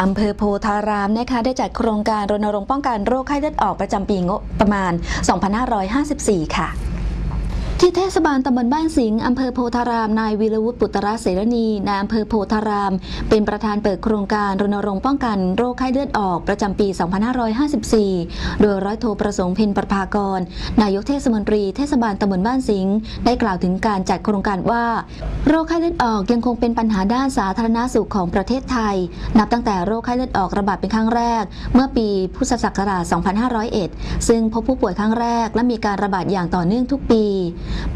อำเภอโพธารามนะคะได้จัดโครงการรณรงค์ป้องกันโรคไข้เลือดออกประจำปีงบประมาณ 2554 ค่ะ ที่เทศบาลตำบลบ้านสิงห์อำเภอโพธาราม นายวีรวุฒิปุตระเสรณีนายอำเภอโพธาราม เป็นประธานเปิดโครงการรณรงค์ป้องกันโรคไข้เลือดออกประจำปี 2554 โดยร้อยโทประสงค์เพ็ญประภากร นายกเทศมนตรีเทศบาลตำบลบ้านสิงห์ได้กล่าวถึงการจัดโครงการว่า โรคไข้เลือดออกยังคงเป็นปัญหาด้านสาธารณสุขของประเทศไทย นับตั้งแต่โรคไข้เลือดออกระบาดเป็นครั้งแรก เมื่อปีพุทธศักราช 2501 ซึ่งพบผู้ป่วยครั้งแรก และมีการระบาดอย่างต่อเนื่องทุกปี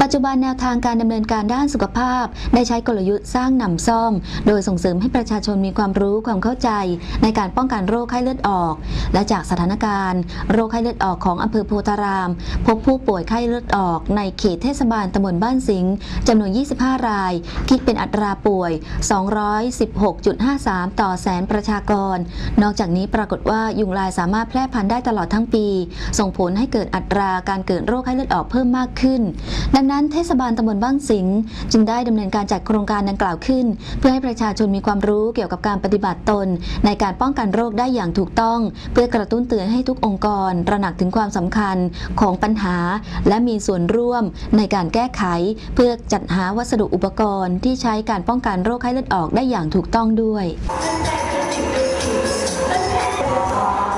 ปัจจุบันแนวทางการดำเนินการด้านสุขภาพ ได้ใช้กลยุทธ์สร้างหนำซ่อม โดยส่งเสริมให้ประชาชนมีความรู้ความเข้าใจ ในการป้องกันโรคไข้เลือดออก และจากสถานการณ์ โรคไข้เลือดออกของอำเภอโพธาราม พบผู้ป่วยไข้เลือดออก ในเขตเทศบาลตำบลบ้านสิงห์จำนวน 25 ราย คิดเป็นอัตราป่วย 216.53 ต่อแสนประชากร นอกจากนี้ปรากฏว่ายุงลายสามารถแพร่พันธุ์ได้ตลอดทั้งปี ส่งผลให้เกิดอัตราการเกิดโรคไข้เลือดออกเพิ่มมากขึ้นดังนั้นเทศบาลตำบลบ้างสิงจึงได้ดำเนินการจัดโครงการดังกล่าวขึ้น เพื่อให้ประชาชนมีความรู้เกี่ยวกับการปฏิบัติตน ในการป้องกันโรคได้อย่างถูกต้อง เพื่อกระตุ้นเตือนให้ทุกองค์กรระหนักถึงความสำคัญของปัญหา และมีส่วนร่วมในการแก้ไข เพื่อจัดหาวัสดุอุปกรณ์ ที่ใช้การป้องกันโรคไข้เลือดออกได้อย่างถูกต้องด้วย Thank you.